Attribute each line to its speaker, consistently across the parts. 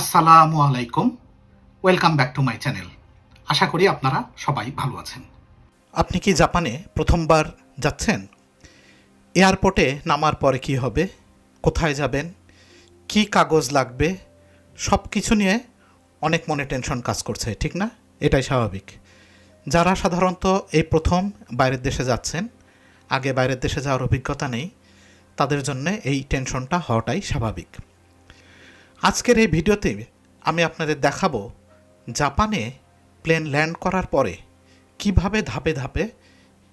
Speaker 1: আসসালামু আলাইকুম। Welcome back to my channel আশা করি আপনারা সবাই ভালো আছেন। আপনি কি জাপানে প্রথমবার যাচ্ছেন? এয়ারপোর্টে নামার পরে কি হবে? কোথায় যাবেন? কি কাগজ লাগবে? সব কিছু নিয়ে অনেক মনে টেনশন কাজ করছে, ঠিক না? এটাই স্বাভাবিক। যারা সাধারণত এই প্রথম বাইরের দেশে যাচ্ছেন, আগে বাইরের দেশে যাওয়ার অভিজ্ঞতা নেই, তাদের জন্য এই টেনশনটা হওয়াটাই স্বাভাবিক। আজকের এই ভিডিওতে আমি আপনাদের দেখাবো জাপানে প্লেন ল্যান্ড করার পরে কীভাবে ধাপে ধাপে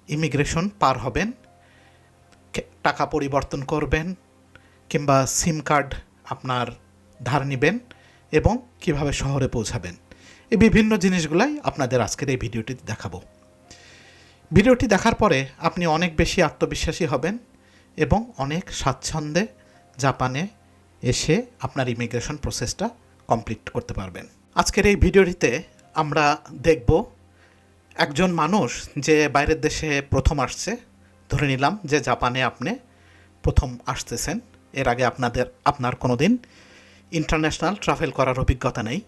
Speaker 1: ইমিগ্রেশন পার হবেন টাকা পরিবর্তন করবেন, কিংবা সিম কার্ড আপনার ধার নেবেন এবং কীভাবে শহরে পৌঁছাবেন। এই বিভিন্ন জিনিসগুলাই আপনাদের আজকের এই ভিডিওটি দেখাবো। ভিডিওটি দেখার পরে আপনি অনেক বেশি আত্মবিশ্বাসী হবেন এবং অনেক স্বাচ্ছন্দ্যে জাপানে এসে আপনার ইমিগ্রেশন প্রসেসটা কমপ্লিট করতে পারবেন। আজকের এই ভিডিওটিতে আমরা দেখব একজন মানুষ যে বাইরের দেশে প্রথম আসছে, ধরে নিলাম যে জাপানে আপনি প্রথম আসতেছেন। এর আগে আপনাদের, আপনার কোনো দিন ইন্টারন্যাশনাল ট্রাভেল করার অভিজ্ঞতা নেই।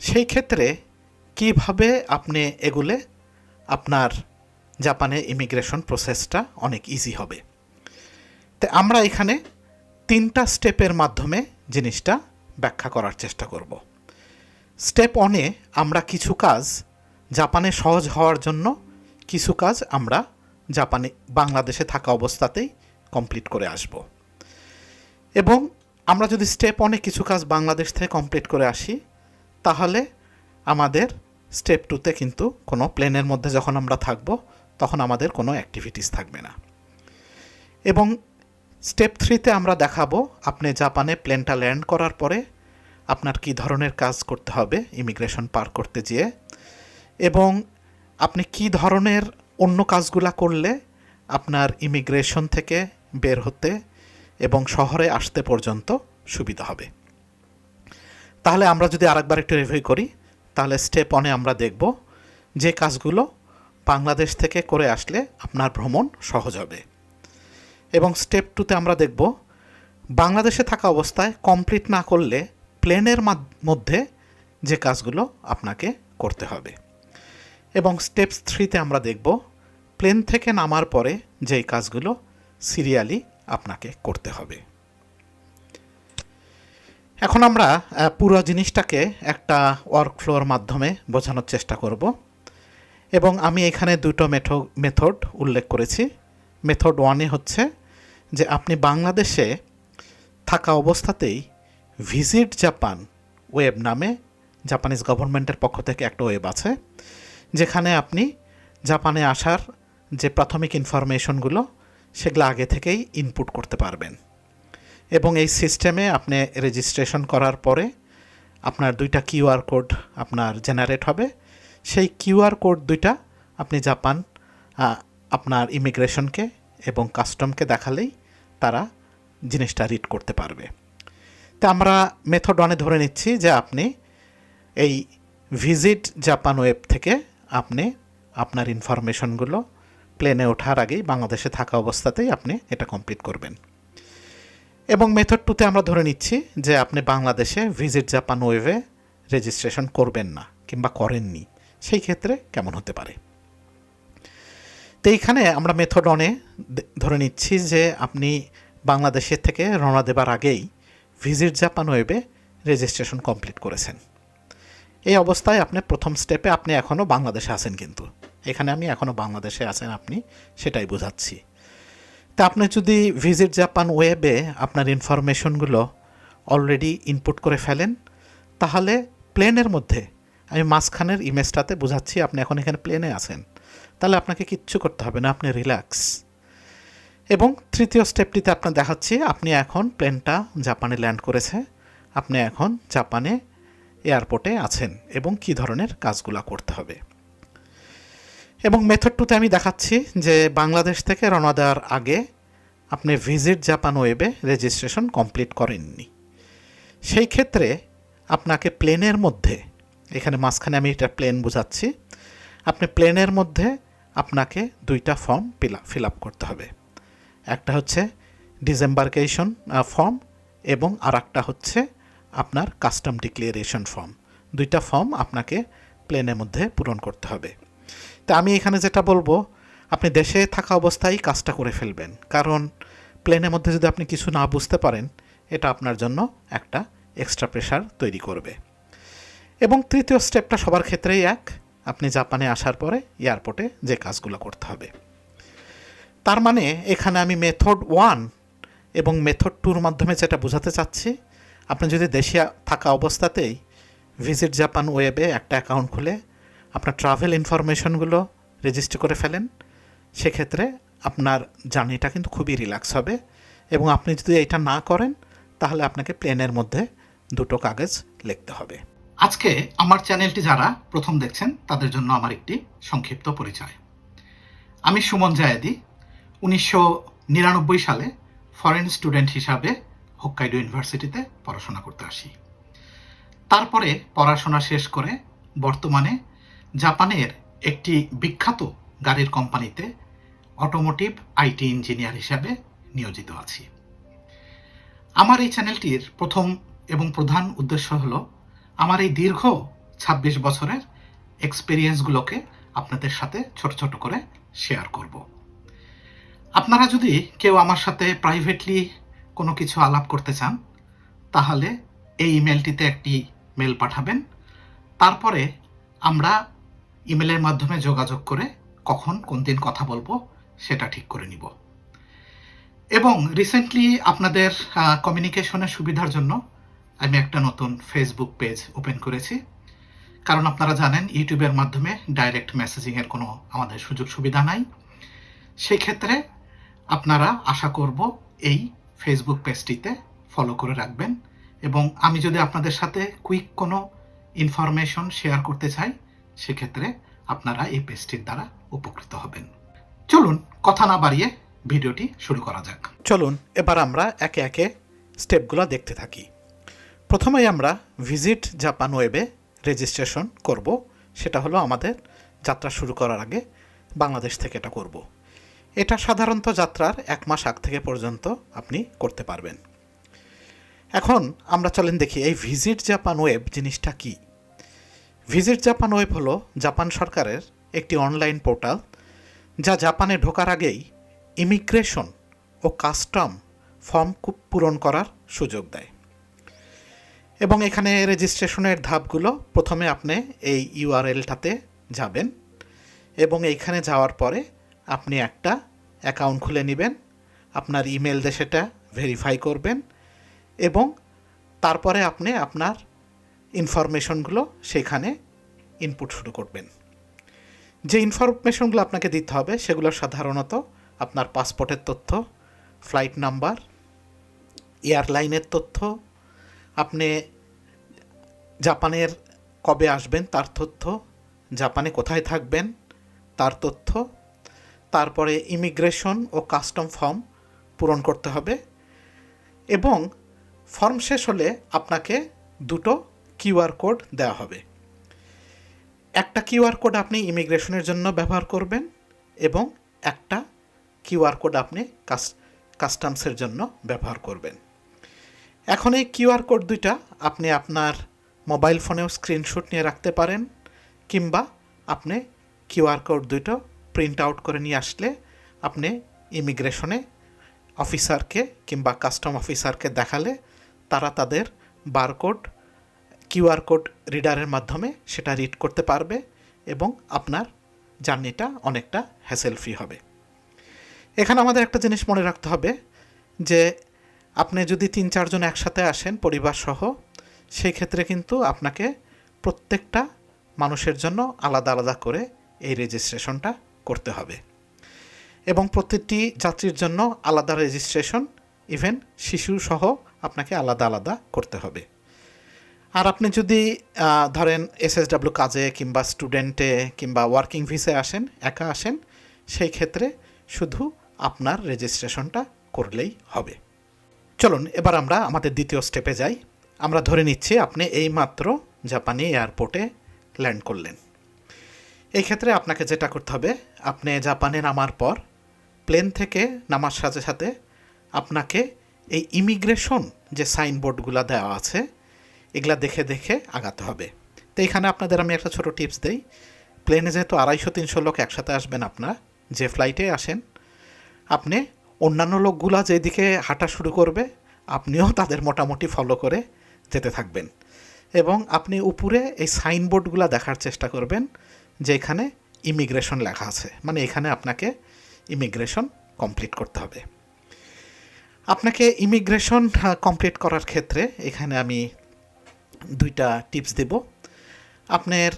Speaker 1: সেই ক্ষেত্রে কীভাবে আপনি এগুলে আপনার জাপানে ইমিগ্রেশন প্রসেসটা অনেক ইজি হবে। তো আমরা এখানে তিনটা স্টেপের মাধ্যমে জিনিসটা ব্যাখ্যা করার চেষ্টা করব। স্টেপ ওয়ানে আমরা কিছু কাজ জাপানে সহজ হওয়ার জন্য কিছু কাজ আমরা জাপানে, বাংলাদেশে থাকা অবস্থাতেই কমপ্লিট করে আসব। এবং আমরা যদি স্টেপ ওয়ানে কিছু কাজ বাংলাদেশ থেকে কমপ্লিট করে আসি, তাহলে আমাদের স্টেপ টুতে কিন্তু কোনো প্লেনের মধ্যে যখন আমরা থাকব, তখন আমাদের কোনো অ্যাক্টিভিটিস থাকবে না। এবং স্টেপ থ্রিতে আমরা দেখাবো আপনি জাপানে প্লেনটা ল্যান্ড করার পরে আপনার কি ধরনের কাজ করতে হবে ইমিগ্রেশন পার করতে যেয়ে এবং আপনি কি ধরনের অন্য কাজগুলা করলে আপনার ইমিগ্রেশন থেকে বের হতে এবং শহরে আসতে পর্যন্ত সুবিধা হবে। তাহলে আমরা যদি আরেকবার একটু রিভিউ করি, তাহলে স্টেপ ওয়ানে আমরা দেখব যে কাজগুলো বাংলাদেশ থেকে করে আসলে আপনার ভ্রমণ সহজ হবে। এবং স্টেপ টুতে আমরা দেখব, বাংলাদেশে থাকা অবস্থায় কমপ্লিট না করলে প্লেনের মধ্যে যে কাজগুলো আপনাকে করতে হবে। এবং স্টেপ থ্রিতে আমরা দেখব প্লেন থেকে নামার পরে যেই কাজগুলো সিরিয়ালি আপনাকে করতে হবে। এখন আমরা পুরো জিনিসটাকে একটা ওয়ার্কফ্লোর মাধ্যমে বোঝানোর চেষ্টা করব। এবং আমি এখানে দুটো মেথো মেথড উল্লেখ করেছি। মেথড ওয়ানে হচ্ছে যে আপনি বাংলাদেশে থাকা অবস্থাতেই ভিজিট জাপান ওয়েব নামে, জাপানিজ গভর্নমেন্টের পক্ষ থেকে একটা ওয়েব আছে, যেখানে আপনি জাপানে আসার যে প্রাথমিক ইনফরমেশনগুলো, সেগুলো আগে থেকেই ইনপুট করতে পারবেন। এবং এই সিস্টেমে আপনি রেজিস্ট্রেশন করার পরে আপনার দুইটা কিউআর কোড আপনার জেনারেট হবে। সেই কিউআর কোড দুইটা আপনি জাপান আপনার ইমিগ্রেশনকে এবং কাস্টমকে দেখালেই তারা জিনিসটা রিড করতে পারবে। তা আমরা মেথড ওয়ানে ধরে নিচ্ছি যে আপনি এই ভিজিট জাপান ওয়েব থেকে আপনি আপনার ইনফরমেশনগুলো প্লেনে ওঠার আগেই বাংলাদেশে থাকা অবস্থাতেই আপনি এটা কমপ্লিট করবেন। এবং মেথড টুতে আমরা ধরে নিচ্ছি যে আপনি বাংলাদেশে ভিজিট জাপান ওয়েবে রেজিস্ট্রেশন করবেন না কিংবা করেননি। সেই ক্ষেত্রে কেমন হতে পারে? তো এইখানে আমরা মেথড অনে ধরে নিচ্ছি যে আপনি বাংলাদেশের থেকে রওনা দেবার আগেই ভিজিট জাপান ওয়েবে রেজিস্ট্রেশন কমপ্লিট করেছেন। এই অবস্থায় আপনি প্রথম স্টেপে আপনি এখনও বাংলাদেশে আছেন কিন্তু। এখানে আমি এখনও বাংলাদেশে আছেন আপনি, সেটাই বোঝাচ্ছি। তা আপনি যদি ভিজিট জাপান ওয়েবে আপনার ইনফরমেশনগুলো অলরেডি ইনপুট করে ফেলেন, তাহলে প্লেনের মধ্যে, আমি মাঝখানের ইমেজটাতে বোঝাচ্ছি আপনি এখন এখানে প্লেনে আছেন। তাহলে আপনাকে কিচ্ছু করতে হবে না, আপনি রিল্যাক্স এবং তৃতীয় স্টেপটিতে আপনার দেখাচ্ছি, আপনি এখন প্লেনটা জাপানে ল্যান্ড করেছে, আপনি এখন জাপানে এয়ারপোর্টে আছেন এবং কি ধরনের কাজগুলো করতে হবে। এবং মেথড টুতে আমি দেখাচ্ছি যে বাংলাদেশ থেকে রওনা দেওয়ার আগে আপনি ভিজিট জাপান ওয়েবে রেজিস্ট্রেশন কমপ্লিট করেননি। সেই ক্ষেত্রে আপনাকে প্লেনের মধ্যে, এখানে মাঝখানে আমি এটা প্লেন বোঝাচ্ছি, আপনি প্লেনের মধ্যে আপনাকে দুইটা ফর্ম ফিল আপ করতে হবে। একটা হচ্ছে ডিসেম্বারকেশন ফর্ম এবং আর একটা হচ্ছে আপনার কাস্টম ডিক্লিয়ারেশন ফর্ম দুইটা ফর্ম আপনাকে প্লেনের মধ্যে পূরণ করতে হবে। তা আমি এখানে যেটা বলব, আপনি দেশে থাকা অবস্থায় কাজটা করে ফেলবেন। কারণ প্লেনের মধ্যে যদি আপনি কিছু না বুঝতে পারেন, এটা আপনার জন্য একটা এক্সট্রা প্রেশার তৈরি করবে। এবং তৃতীয় স্টেপটা সবার ক্ষেত্রেই এক আপনি জাপানে আসার পরে এয়ারপোর্টে যে কাজগুলো করতে হবে। তার মানে এখানে আমি মেথড ওয়ান এবং মেথড টুর মাধ্যমে যেটা বোঝাতে চাচ্ছি, আপনি যদি দেশে থাকা অবস্থাতেই ভিজিট জাপান ওয়েবে একটা অ্যাকাউন্ট খুলে, আপনার ট্রাভেল ইনফরমেশনগুলো রেজিস্টার করে ফেলেন, সেক্ষেত্রে আপনার জার্নিটা কিন্তু খুবই রিল্যাক্স হবে এবং আপনি যদি এটা না করেন, তাহলে আপনাকে প্লেনের মধ্যে দুটো কাগজ লিখতে হবে। আজকে আমার চ্যানেলটি যারা প্রথম দেখছেন, তাদের জন্য আমার একটি সংক্ষিপ্ত পরিচয়। আমি সুমন জায়েদি, উনিশশো নিরানব্বই সালে ফরেন স্টুডেন্ট হিসাবে হোক্কাইডো ইউনিভার্সিটিতে পড়াশোনা করতে আসি। তারপরে পড়াশোনা শেষ করে বর্তমানে জাপানের একটি বিখ্যাত গাড়ির কোম্পানিতে অটোমোটিভ আইটি ইঞ্জিনিয়ার হিসাবে নিয়োজিত আছি। আমার এই চ্যানেলটির প্রথম এবং প্রধান উদ্দেশ্য হলো আমার এই দীর্ঘ ২৬ বছরের এক্সপিরিয়েন্সগুলোকে আপনাদের সাথে ছোট ছোট করে শেয়ার করব। আপনারা যদি কেউ আমার সাথে প্রাইভেটলি কোনো কিছু আলাপ করতে চান, তাহলে এই ইমেলটিতে একটি মেল পাঠাবেন। তারপরে আমরা ইমেলের মাধ্যমে যোগাযোগ করে কখন কোন দিন কথা বলব সেটা ঠিক করে নিব। এবং রিসেন্টলি আপনাদের কমিউনিকেশনের সুবিধার জন্য আমি একটা নতুন ফেসবুক পেজ ওপেন করেছি। কারণ আপনারা জানেন ইউটিউবের মাধ্যমে ডাইরেক্ট মেসেজিংয়ের কোনো আমাদের সুযোগ সুবিধা নাই। সেই ক্ষেত্রে আপনারা আশা করব এই ফেসবুক পেজটিতে ফলো করে রাখবেন। এবং আমি যদি আপনাদের সাথে কুইক কোনো ইনফরমেশন শেয়ার করতে চাই, সেক্ষেত্রে আপনারা এই পেজটির দ্বারা উপকৃত হবেন। চলুন, কথা না বাড়িয়ে ভিডিওটি শুরু করা যাক। চলুন, এবার আমরা একে একে স্টেপগুলো দেখতে থাকি। প্রথমেই আমরা ভিজিট জাপান ওয়েবে রেজিস্ট্রেশন করব। সেটা হলো আমাদের যাত্রা শুরু করার আগে বাংলাদেশ থেকে এটা করব। এটা সাধারণত যাত্রার এক মাস আগ থেকে পর্যন্ত আপনি করতে পারবেন। এখন আমরা চলেন দেখি এই ভিজিট জাপান ওয়েব জিনিসটা কি। ভিজিট জাপান ওয়েব হলো জাপান সরকারের একটি অনলাইন পোর্টাল যা জাপানে ঢোকার আগেই ইমিগ্রেশন ও কাস্টম ফর্ম পূরণ করার সুযোগ দেয়। এবং এখানে রেজিস্ট্রেশনের ধাপগুলো প্রথমে আপনি এই ইউআরএলটাতে যাবেন এবং এইখানে যাওয়ার পরে আপনি একটা অ্যাকাউন্ট খুলে নেবেন, আপনার ইমেল দিয়ে সেটা ভেরিফাই করবেন এবং তারপরে আপনি আপনার ইনফরমেশনগুলো সেখানে ইনপুট শুরু করবেন। যে ইনফরমেশনগুলো আপনাকে দিতে হবে সেগুলো সাধারণত আপনার পাসপোর্টের তথ্য ফ্লাইট নাম্বার এয়ারলাইনের তথ্য আপনি জাপানের কবে আসবেন, তার তথ্য, জাপানে কোথায় থাকবেন, তার তথ্য, তারপরে ইমিগ্রেশন ও কাস্টম ফর্ম পূরণ করতে হবে এবং ফর্ম শেষ হলে আপনাকে দুটো কিউআর কোড দেওয়া হবে। একটা কিউআর কোড আপনি ইমিগ্রেশনের জন্য ব্যবহার করবেন এবং একটা কিউআর কোড আপনি কাস্টমসের জন্য ব্যবহার করবেন। এখন এই কিউআর কোড দুইটা আপনি আপনার মোবাইল ফোনেও স্ক্রিনশট নিয়ে রাখতে পারেন, কিংবা আপনি কিউআর কোড দুটো প্রিন্ট আউট করে নিয়ে আসলে আপনি ইমিগ্রেশনে অফিসারকে কিংবা কাস্টম অফিসারকে দেখালে তারা তাদের বারকোড কিউআর কোড রিডারের মাধ্যমে সেটা রিড করতে পারবে এবং আপনার জার্নিটা অনেকটা হ্যাসেল ফ্রি হবে। এখানে আমাদের একটা জিনিস মনে রাখতে হবে যে আপনি যদি তিন, চারজন একসাথে আসেন পরিবার সহ সেই ক্ষেত্রে কিন্তু আপনাকে প্রত্যেকটা মানুষের জন্য আলাদা আলাদা করে এই রেজিস্ট্রেশনটা করতে হবে। এবং প্রত্যেকটি যাত্রীর জন্য আলাদা রেজিস্ট্রেশন ইভেন শিশু সহ আপনাকে আলাদা আলাদা করতে হবে। আর আপনি যদি ধরেন এসএসডাব্লিউ কাজে কিংবা স্টুডেন্টে কিংবা ওয়ার্কিং ভিসে আসেন, একা আসেন, সেই ক্ষেত্রে শুধু আপনার রেজিস্ট্রেশনটা করলেই হবে। চলুন, এবার আমরা আমাদের দ্বিতীয় স্টেপে যাই। আমরা ধরে নিচ্ছি আপনি এইমাত্র জাপানি এয়ারপোর্টে ল্যান্ড করলেন। এই ক্ষেত্রে আপনাকে যেটা করতে হবে, আপনি জাপানে নামার পর প্লেন থেকে নামার সাথে সাথে আপনাকে এই ইমিগ্রেশন যে সাইনবোর্ডগুলো দেওয়া আছে, এগুলা দেখে দেখে আগাতে হবে। তো এখানে আপনাদের আমি একটা ছোট টিপস দেই। প্লেনে যেহেতু আড়াইশো তিনশো লোক একসাথে আসবেন আপনার, যে ফ্লাইটে আসেন, আপনি অন্যান্য লোকগুলা যেদিকে হাঁটা শুরু করবে, আপনিও তাদের মোটামুটি ফলো করে যেতে থাকবেন। এবং আপনি উপরে এই সাইনবোর্ডগুলো দেখার চেষ্টা করবেন যে এখানে ইমিগ্রেশন লেখা আছে। মানে এখানে আপনাকে ইমিগ্রেশন কমপ্লিট করতে হবে। আপনাকে ইমিগ্রেশন কমপ্লিট করার ক্ষেত্রে এখানে আমি দুইটা টিপস দেব। আপনার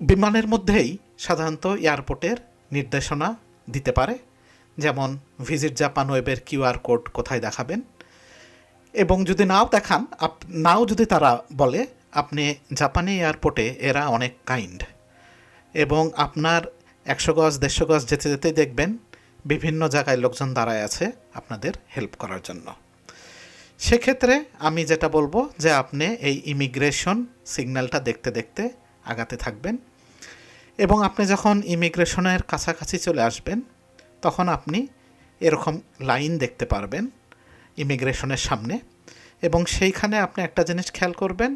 Speaker 1: বিমানের মধ্যেই সাধারণত এয়ারপোর্টের নির্দেশনা দিতে পারে। যেমন ভিজিট জাপান ওয়েবের কিউআর কোড কোথায় দেখাবেন। এবং যদি নাও দেখান, আপ, নাও যদি তারা বলে, আপনি জাপানি এয়ারপোর্টে এরা অনেক কাইন্ড এবং আপনার একশো গজ, দেড়শো গজ যেতে যেতে দেখবেন বিভিন্ন জায়গায় লোকজন দাঁড়ায় আছে আপনাদের হেল্প করার জন্য। সেক্ষেত্রে আমি যেটা বলব যে আপনি এই ইমিগ্রেশন সিগন্যালটা দেখতে দেখতে আগাতে থাকবেন। এবং আপনি যখন ইমিগ্রেশনের কাছাকাছি চলে আসবেন তখন আপনি এরকম লাইন দেখতে পারবেন ইমিগ্রেশনের সামনে এবং সেইখানে আপনি একটা জিনিস খেয়াল করবেন,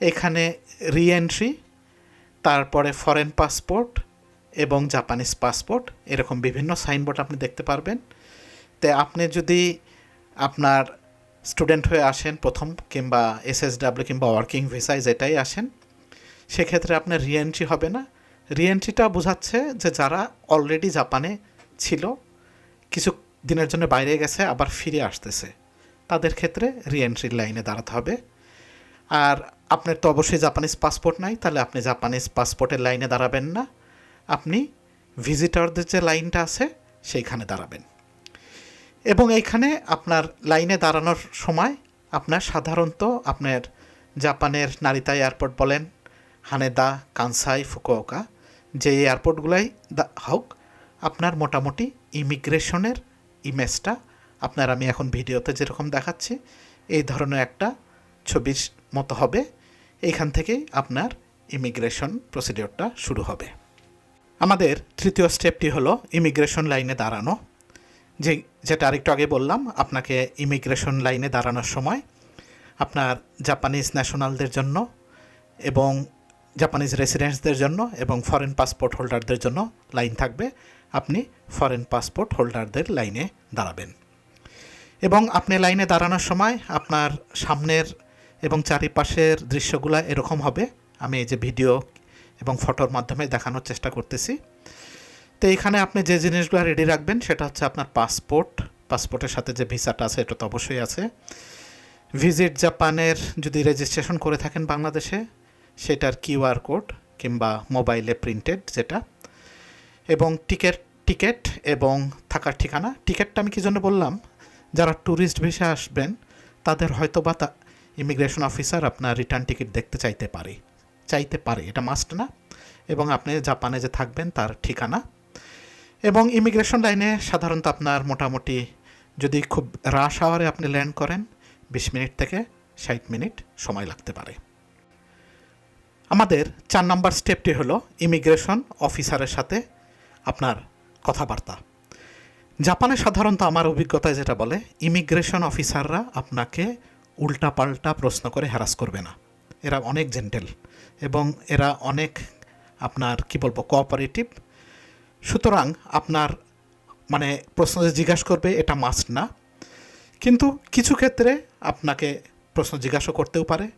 Speaker 1: এখানে রিএন্ট্রি, তারপরে ফরেন পাসপোর্ট এবং জাপানিজ পাসপোর্ট, এরকম বিভিন্ন সাইনবোর্ড আপনি দেখতে পারবেন। তে আপনি যদি আপনার স্টুডেন্ট হয়ে আসেন প্রথম কিংবা এসএসডাব্লিউ কিংবা ওয়ার্কিং ভিসায় যেটাই আসেন, সেক্ষেত্রে আপনার রিএন্ট্রি হবে না। রিএন্ট্রিটা বোঝাচ্ছে যে যারা অলরেডি জাপানে ছিল, কিছু দিনের জন্য বাইরে গেছে, আবার ফিরে আসতেছে। তাদের ক্ষেত্রে রিএন্ট্রির লাইনে দাঁড়াতে হবে। আর আপনার তো অবশ্যই জাপানিজ পাসপোর্ট নাই, তাহলে আপনি জাপানিজ পাসপোর্টের লাইনে দাঁড়াবেন না। আপনি ভিজিটরদের যে লাইনটা আছে, সেইখানে দাঁড়াবেন। এবং এইখানে আপনার লাইনে দাঁড়ানোর সময় আপনার সাধারণত আপনার জাপানের নারিতা এয়ারপোর্ট বলেন হানেদা কানসাই ফুকুওকা যে এয়ারপোর্টগুলাই হোক আপনার মোটামুটি ইমিগ্রেশনের ইমেজটা, আপনার আমি এখন ভিডিওতে যেরকম দেখাচ্ছি, এই ধরনের একটা ছবির মতো হবে। এইখান থেকেই আপনার ইমিগ্রেশন প্রসিডিওরটা শুরু হবে। আমাদের তৃতীয় স্টেপটি হলো ইমিগ্রেশন লাইনে দাঁড়ানো। যে, যেটা আরেকটু আগে বললাম, আপনাকে ইমিগ্রেশন লাইনে দাঁড়ানোর সময় আপনার জাপানিজ ন্যাশনালদের জন্য এবং জাপানিজ রেসিডেন্টসদের জন্য এবং ফরেন পাসপোর্ট হোল্ডারদের জন্য লাইন থাকবে। আপনি ফরেন পাসপোর্ট হোল্ডারদের লাইনে দাঁড়াবেন। এবং আপনি লাইনে দাঁড়ানোর সময় আপনার সামনের এবং চারিপাশের দৃশ্যগুলো এরকম হবে। আমি এই যে ভিডিও এবং ফটোর মাধ্যমে দেখানোর চেষ্টা করতেছি। তো এখানে আপনি যে জিনিসগুলো রেডি রাখবেন, সেটা হচ্ছে আপনার পাসপোর্ট পাসপোর্টের সাথে যে ভিসাটা আছে, এটা তো অবশ্যই আছে। ভিজিট জাপানের যদি রেজিস্ট্রেশন করে থাকেন বাংলাদেশে, সেটার কিউআর কোড কিংবা মোবাইলে প্রিন্টেড যেটা এবং টিকেট টিকেট এবং থাকার ঠিকানা। টিকেটটা আমি কী জন্য বললাম? যারা ট্যুরিস্ট ভিসা আসবেন, তাদের হয়তো বা তা ইমিগ্রেশন অফিসার আপনার রিটার্ন টিকিট দেখতে চাইতে পারে। চাইতে পারে, এটা মাস্ট না। এবং আপনি জাপানে যে থাকবেন, তার ঠিকানা। এবং ইমিগ্রেশন লাইনে সাধারণত আপনার মোটামুটি যদি খুব রাশ আওয়ারে আপনি ল্যান্ড করেন, বিশ মিনিট থেকে ষাট মিনিট সময় লাগতে পারে। আমাদের চার নম্বর স্টেপটি হলো ইমিগ্রেশন অফিসারের সাথে আপনার কথাবার্তা। জাপানে সাধারণত আমার অভিজ্ঞতায় যেটা বলে, ইমিগ্রেশন অফিসাররা আপনাকে উল্টাপাল্টা প্রশ্ন করে হ্যারাস করবে না। এরা অনেক জেন্টেল এবং এরা অনেক আপনার, কি বলব কোঅপারেটিভ সুতরাং আপনার মানে প্রশ্ন যে জিজ্ঞাসা করবে এটা মাস্ট না। কিন্তু কিছু ক্ষেত্রে আপনাকে প্রশ্ন জিজ্ঞাসা করতেও পারে।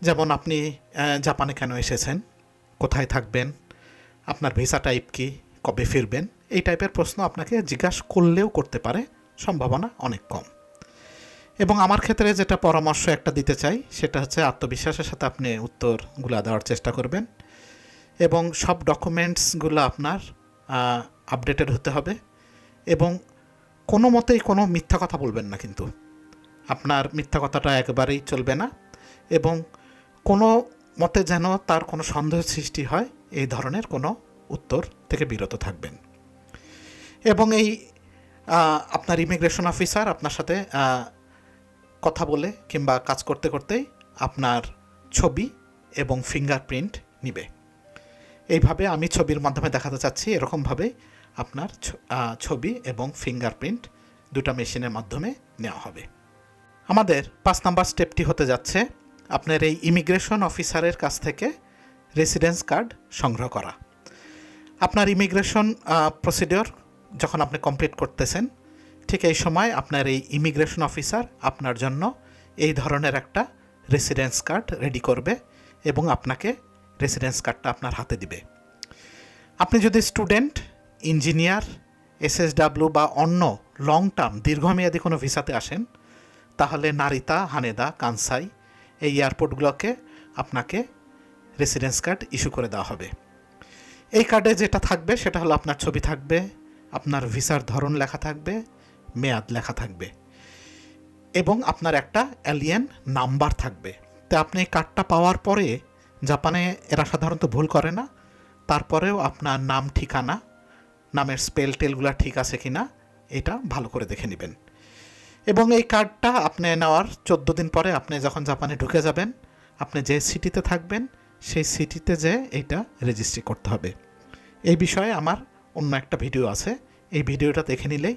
Speaker 1: যেমন আপনি জাপানে কেন এসেছেন? কোথায় থাকবেন? আপনার ভিসা টাইপ কি? কবে ফিরবেন? এই টাইপের প্রশ্ন আপনাকে জিজ্ঞাসা করলেও করতে পারে, সম্ভাবনা অনেক কম। এবং আমার ক্ষেত্রে যেটা পরামর্শ একটা দিতে চাই, সেটা হচ্ছে আত্মবিশ্বাসের সাথে আপনি উত্তরগুলো দেওয়ার চেষ্টা করবেন। এবং সব ডকুমেন্টসগুলো আপনার আপডেটেড হতে হবে। এবং কোনো মতেই কোনো মিথ্যা কথা বলবেন না কিন্তু। আপনার মিথ্যা কথাটা একেবারেই চলবে না। এবং কোনো মতে যেন তার কোনো সন্দেহ সৃষ্টি হয়, এই ধরনের কোনো উত্তর থেকে বিরত থাকবেন। এবং এই আপনার ইমিগ্রেশন অফিসার আপনার সাথে কথা বলে কিংবা কাজ করতে করতেই আপনার ছবি এবং ফিঙ্গারপ্রিন্ট নিবে। এইভাবে আমি ছবির মাধ্যমে দেখাতে চাচ্ছি, এরকমভাবে আপনার ছবি এবং ফিঙ্গারপ্রিন্ট দুটা মেশিনের মাধ্যমে নেওয়া হবে। আমাদের পাঁচ নাম্বার স্টেপটি হতে যাচ্ছে আপনার এই ইমিগ্রেশন অফিসারের কাছ থেকে রেসিডেন্স কার্ড সংগ্রহ করা। আপনার ইমিগ্রেশন প্রসিডিওর যখন আপনি কমপ্লিট করতেছেন, ঠিক এই সময় আপনার এই ইমিগ্রেশন অফিসার আপনার জন্য এই ধরনের একটা রেসিডেন্স কার্ড রেডি করবে এবং আপনাকে রেসিডেন্স কার্ডটা আপনার হাতে দিবে। আপনি যদি স্টুডেন্ট ইঞ্জিনিয়ার এসএসডাব্লিউ বা অন্য লং টার্ম দীর্ঘমেয়াদী কোনো ভিসাতে আসেন, তাহলে নারিতা, হানেদা, কানসাই এই এয়ারপোর্টগুলোকে আপনাকে রেসিডেন্স কার্ড ইস্যু করে দেওয়া হবে। এই কার্ডে যেটা থাকবে, সেটা হলো আপনার ছবি থাকবে, আপনার ভিসার ধরন লেখা থাকবে, মেয়াদ লেখা থাকবে এবং আপনার একটা অ্যালিয়েন নাম্বার থাকবে। তো আপনি এই কার্ডটা পাওয়ার পরে, জাপানে এরা সাধারণত ভুল করে না, তারপরেও আপনার নাম, ঠিকানা, নামের স্পেল টেলগুলো ঠিক আছে কি না এটা ভালো করে দেখে নেবেন। এবং এই কার্ডটা আপনি নেওয়ার চোদ্দ দিন পরে আপনি যখন জাপানে ঢুকে যাবেন, আপনি যে সিটিতে থাকবেন সেই সিটিতে যে এইটা রেজিস্ট্রি করতে হবে। এই বিষয়ে আমার অন্য একটা ভিডিও আছে। এই ভিডিওটা দেখে নিলেই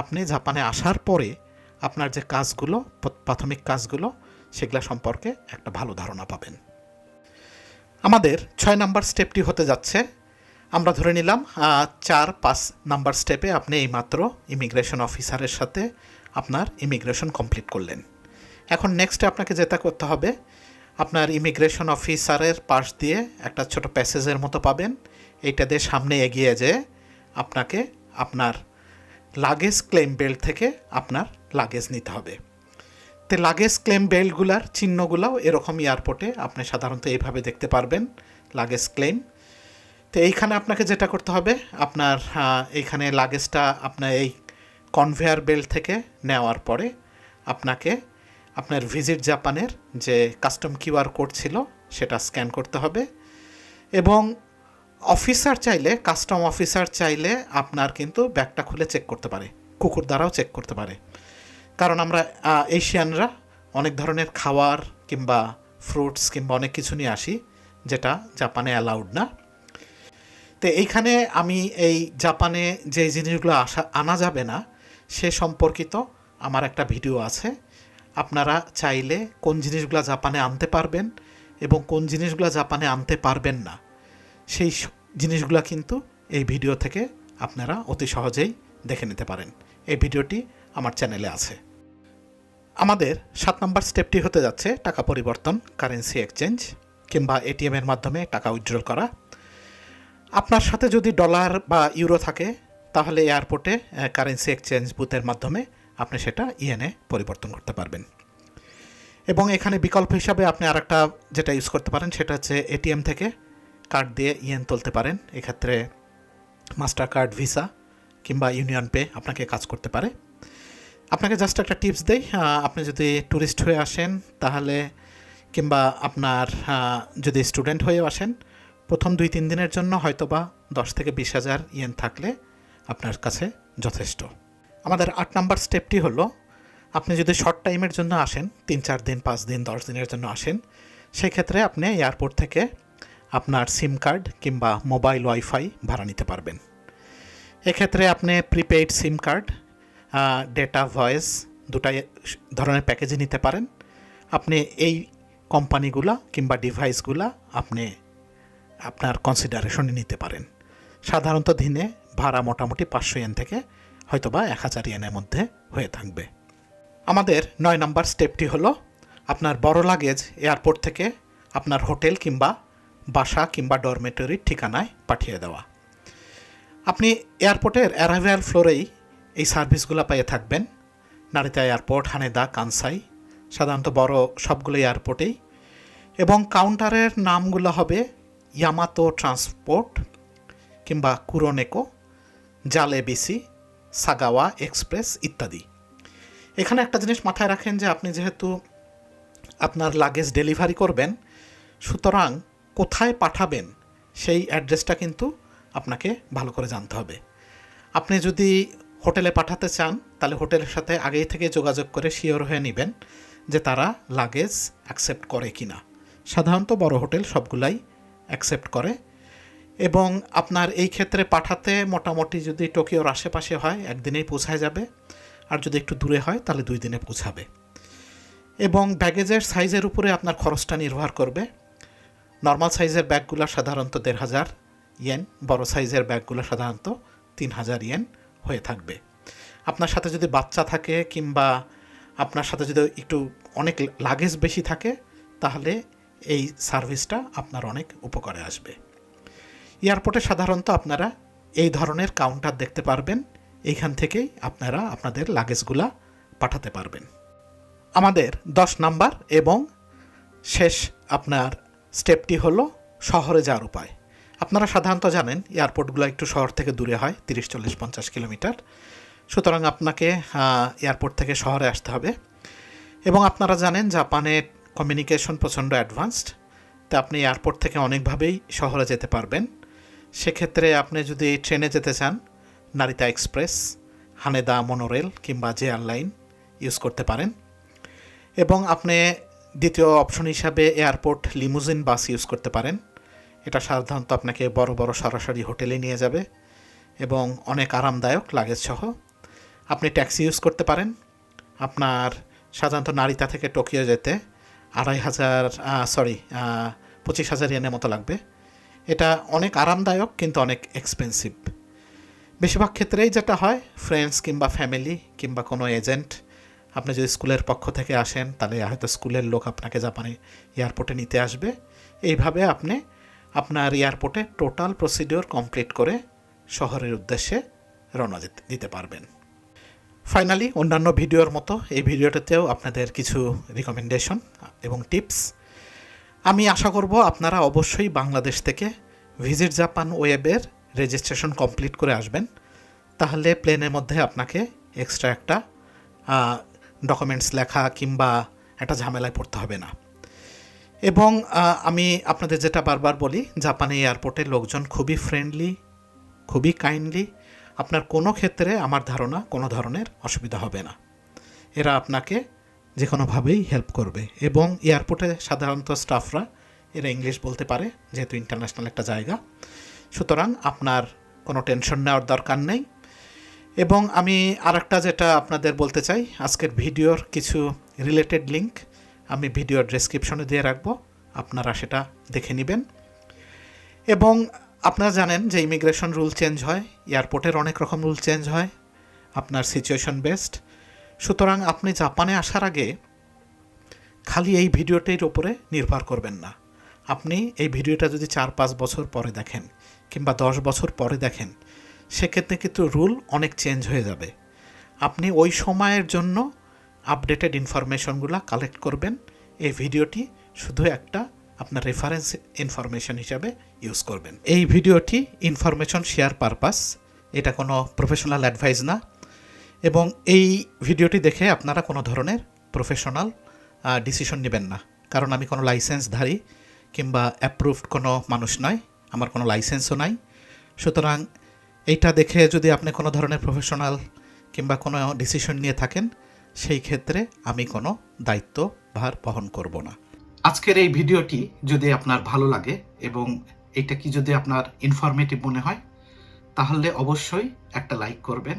Speaker 1: আপনি জাপানে আসার পরে আপনার যে কাজগুলো প্রাথমিক কাজগুলো, সেগুলো সম্পর্কে একটা ভালো ধারণা পাবেন। আমাদের ছয় নাম্বার স্টেপটি হতে যাচ্ছে। আমরা ধরে নিলাম চার, পাঁচ নাম্বার স্টেপে আপনি এইমাত্র ইমিগ্রেশন অফিসারের সাথে আপনার ইমিগ্রেশন কমপ্লিট করলেন। এখন নেক্সটে আপনাকে যেটা করতে হবে আপনার ইমিগ্রেশন অফিসারের পাশ দিয়ে একটা ছোট প্যাসেজের মতো পাবেন। এইটা দিয়ে সামনে এগিয়ে যেয়ে আপনাকে আপনার লাগেজ ক্লেম বেল্ট থেকে আপনার লাগেজ নিতে হবে। তো লাগেজ ক্লেম বেল্টগুলার চিহ্নগুলোও এরকম এয়ারপোর্টে আপনি সাধারণত এইভাবে দেখতে পারবেন লাগেজ ক্লেম তো এইখানে আপনাকে যেটা করতে হবে, আপনার এইখানে লাগেজটা আপনার এই কনভেয়ার বেল্ট থেকে নেওয়ার পরে আপনাকে আপনার ভিজিট জাপানের যে কাস্টম কিউআর কোড ছিল, সেটা স্ক্যান করতে হবে। এবং অফিসার চাইলে কাস্টম অফিসার চাইলে আপনার কিন্তু ব্যাগটা খুলে চেক করতে পারে, কুকুর দ্বারাও চেক করতে পারে। কারণ আমরা এশিয়ানরা অনেক ধরনের খাওয়ার কিংবা ফ্রুটস কিংবা অনেক কিছু নিয়ে আসি, যেটা জাপানে অ্যালাউড না। তো এইখানে আমি এই জাপানে যে জিনিসগুলো আসা, আনা যাবে না, সে সম্পর্কিত আমার একটা ভিডিও আছে। আপনারা চাইলে কোন জিনিসগুলো জাপানে আনতে পারবেন এবং কোন জিনিসগুলো জাপানে আনতে পারবেন না, সেই জিনিসগুলো কিন্তু এই ভিডিও থেকে আপনারা অতি সহজেই দেখে নিতে পারেন। এই ভিডিওটি আমার চ্যানেলে আছে। আমাদের সাত নম্বর স্টেপটি হতে যাচ্ছে টাকা পরিবর্তন, কারেন্সি এক্সচেঞ্জ কিংবা এটিএমের মাধ্যমে টাকা উইথড্রল করা। আপনার সাথে যদি ডলার বা ইউরো থাকে, তাহলে এয়ারপোর্টে কারেন্সি এক্সচেঞ্জ বুথের মাধ্যমে আপনি সেটা ইএনএ পরিবর্তন করতে পারবেন। এবং এখানে বিকল্প হিসাবে আপনি আর একটা যেটা ইউজ করতে পারেন, সেটা হচ্ছে এটিএম থেকে কার্ড দিয়ে ইএন তুলতে পারেন। এক্ষেত্রে মাস্টার কার্ড ভিসা কিংবা ইউনিয়ন পে আপনাকে কাজ করতে পারে। আপনাকে জাস্ট একটা টিপস দেই আপনি যদি ট্যুরিস্ট হয়ে আসেন তাহলে কিংবা আপনার যদি স্টুডেন্ট হয়ে আসেন, প্রথম দুই তিন দিনের জন্য হয়তোবা দশ থেকে বিশ হাজার ইয়েন থাকলে আপনার কাছে যথেষ্ট। আমাদের আট নাম্বার স্টেপটি হলো, আপনি যদি শর্ট টাইমের জন্য আসেন, তিন, চার দিন, পাঁচ দিন, দশ দিনের জন্য আসেন সেই ক্ষেত্রে আপনি এয়ারপোর্ট থেকে আপনার সিম কার্ড কিংবা মোবাইল ওয়াইফাই ভাড়া নিতে পারবেন। এক্ষেত্রে আপনি prepaid SIM card data voice দুটাই ধরনের প্যাকেজে নিতে পারেন। আপনি এই কোম্পানিগুলা কিংবা ডিভাইসগুলা আপনি আপনার কনসিডারেশনে নিতে পারেন। সাধারণত দিনে ভাড়া মোটামুটি পাঁচশো ইয়েন থেকে হয়তোবা এক হাজার ইয়েনের মধ্যে হয়ে থাকবে। আমাদের নয় নম্বর স্টেপটি হলো আপনার বড় লাগেজ এয়ারপোর্ট থেকে আপনার হোটেল কিংবা বাসা কিংবা ডরমেটরির ঠিকানায় পাঠিয়ে দেওয়া। আপনি এয়ারপোর্টের অ্যারাইভাল ফ্লোরেই এই সার্ভিসগুলো পেয়ে থাকবেন। নারিতা এয়ারপোর্ট, হানেদা, কানসাই, সাধারণত বড় সবগুলো এয়ারপোর্টেই। এবং কাউন্টারের নামগুলো হবে ইয়ামাতো ট্রান্সপোর্ট কিংবা কুরোনেকো জালেবিসি সাগাওয়া এক্সপ্রেস ইত্যাদি। এখানে একটা জিনিস মাথায় রাখেন যে আপনি যেহেতু আপনার লাগেজ ডেলিভারি করবেন, সুতরাং কোথায় পাঠাবেন সেই অ্যাড্রেসটা কিন্তু আপনাকে ভালো করে জানতে হবে। আপনি যদি হোটেলে পাঠাতে চান, তাহলে হোটেলের সাথে আগেই থেকে যোগাযোগ করে শিওর হয়ে নেবেন যে তারা লাগেজ অ্যাকসেপ্ট করে কি না সাধারণত বড় হোটেল সবগুলাই অ্যাকসেপ্ট করে এবং আপনার এই ক্ষেত্রে পাঠাতে মোটামুটি যদি টোকিওর আশেপাশে হয়, একদিনেই পৌঁছায় যাবে। আর যদি একটু দূরে হয়, তাহলে দুই দিনে পৌঁছাবে। এবং ব্যাগেজের সাইজের উপরে আপনার খরচটা নির্ভর করবে। নর্মাল সাইজের ব্যাগগুলো সাধারণত দেড় হাজার ইয়েন, বড় সাইজের ব্যাগগুলো সাধারণত তিন হাজার ইয়েন হয়ে থাকবে। আপনার সাথে যদি বাচ্চা থাকে কিংবা আপনার সাথে যদি একটু অনেক লাগেজ বেশি থাকে, তাহলে এই সার্ভিসটা আপনার অনেক উপকারে আসবে। এয়ারপোর্টে সাধারণত আপনারা এই ধরনের কাউন্টার দেখতে পারবেন। এইখান থেকেই আপনারা আপনাদের লাগেজগুলা পাঠাতে পারবেন। আমাদের দশ নাম্বার এবং শেষ আপনার স্টেপটি হলো শহরে যাওয়ার উপায়। আপনারা সাধারণত জানেন, এয়ারপোর্টগুলো একটু শহর থেকে দূরে হয়, তিরিশ, চল্লিশ, পঞ্চাশ কিলোমিটার। সুতরাং আপনাকে এয়ারপোর্ট থেকে শহরে আসতে হবে। এবং আপনারা জানেন, জাপানে কমিউনিকেশন প্রচণ্ড অ্যাডভান্সড তা আপনি এয়ারপোর্ট থেকে অনেকভাবেই শহরে যেতে পারবেন। সেক্ষেত্রে আপনি যদি ট্রেনে যেতে চান, নারিতা এক্সপ্রেস, হানেদা মনোরেল কিংবা জে লাইন ইউজ করতে পারেন। এবং আপনি দ্বিতীয় অপশন হিসাবে এয়ারপোর্ট লিমুজিন বাস ইউজ করতে পারেন। এটা সাধারণত আপনাকে বড় বড় সরাসরি হোটেলে নিয়ে যাবে এবং অনেক আরামদায়ক লাগেজ সহ আপনি ট্যাক্সি ইউজ করতে পারেন। আপনার সাধারণত নারিতা থেকে টোকিও যেতে আড়াই হাজার সরি পঁচিশ হাজার ইয়েনের মতো লাগবে। এটা অনেক আরামদায়ক কিন্তু অনেক এক্সপেন্সিভ বেশিরভাগ ক্ষেত্রেই যেটা হয় ফ্রেন্ডস কিংবা ফ্যামিলি কিংবা কোনো এজেন্ট আপনি যদি স্কুলের পক্ষ থেকে আসেন, তাহলে হয়তো স্কুলের লোক আপনাকে জাপানে এয়ারপোর্টে নিতে আসবে। এইভাবে আপনি আপনার এয়ারপোর্টে টোটাল প্রসিডিওর কমপ্লিট করে শহরের উদ্দেশ্যে রওনা দিতে পারবেন। ফাইনালি অন্যান্য ভিডিওর মতো এই ভিডিওটাতেও আপনাদের কিছু রিকমেন্ডেশন এবং টিপস আমি আশা করব আপনারা অবশ্যই বাংলাদেশ থেকে ভিজিট জাপান ওয়েবের রেজিস্ট্রেশন কমপ্লিট করে আসবেন। তাহলে প্লেনের মধ্যে আপনাকে এক্সট্রা একটা ডকুমেন্টস লেখা কিংবা একটা ঝামেলায় পড়তে হবে না। এবং আমি আপনাদের যেটা বারবার বলি, জাপানে এয়ারপোর্টে লোকজন খুবই ফ্রেন্ডলি খুবই কাইন্ডলি আপনার কোনো ক্ষেত্রে আমার ধারণা কোনো ধরনের অসুবিধা হবে না। এরা আপনাকে যে কোনোভাবেই হেল্প করবে। এবং এয়ারপোর্টে সাধারণত স্টাফরা এরা ইংলিশ বলতে পারে, যেহেতু ইন্টারন্যাশনাল একটা জায়গা। সুতরাং আপনার কোনো টেনশন নেওয়ার দরকার নেই। এবং আমি আরেকটা যেটা আপনাদের বলতে চাই, আজকের ভিডিওর কিছু রিলেটেড লিংক আমি ভিডিওর ডেসক্রিপশনে দিয়ে রাখব। আপনারা সেটা দেখে নেবেন। এবং আপনারা জানেন যে ইমিগ্রেশন রুল চেঞ্জ হয় এয়ারপোর্টের অনেক রকম রুল চেঞ্জ হয়। আপনার সিচুয়েশন বেসড সুতরাং আপনি জাপানে আসার আগে খালি এই ভিডিওটির ওপরে নির্ভর করবেন না। আপনি এই ভিডিওটা যদি চার পাঁচ বছর পরে দেখেন কিংবা দশ বছর পরে দেখেন, সেক্ষেত্রে কিন্তু রুল অনেক চেঞ্জ হয়ে যাবে। আপনি ওই সময়ের জন্য আপডেটেড ইনফরমেশনগুলো কালেক্ট করবেন। এই ভিডিওটি শুধু একটা আপনার রেফারেন্স ইনফরমেশন হিসাবে ইউজ করবেন। এই ভিডিওটি ইনফরমেশন শেয়ার পারপাস এটা কোনো প্রফেশনাল অ্যাডভাইস না। এবং এই ভিডিওটি দেখে আপনারা কোনো ধরনের প্রফেশনাল ডিসিশন নেবেন না। কারণ আমি কোনো লাইসেন্সধারী কিংবা অ্যাপ্রুভড কোনো মানুষ নয়, আমার কোনো লাইসেন্সও নাই। সুতরাং এইটা দেখে যদি আপনি কোনো ধরনের প্রফেশনাল কিংবা কোনো ডিসিশন নিয়ে থাকেন, সেই ক্ষেত্রে আমি কোনো দায়িত্ব ভার বহন করব না। আজকের এই ভিডিওটি যদি আপনার ভালো লাগে এবং এটা কি যদি আপনার ইনফরমেটিভ মনে হয়, তাহলে অবশ্যই একটা লাইক করবেন।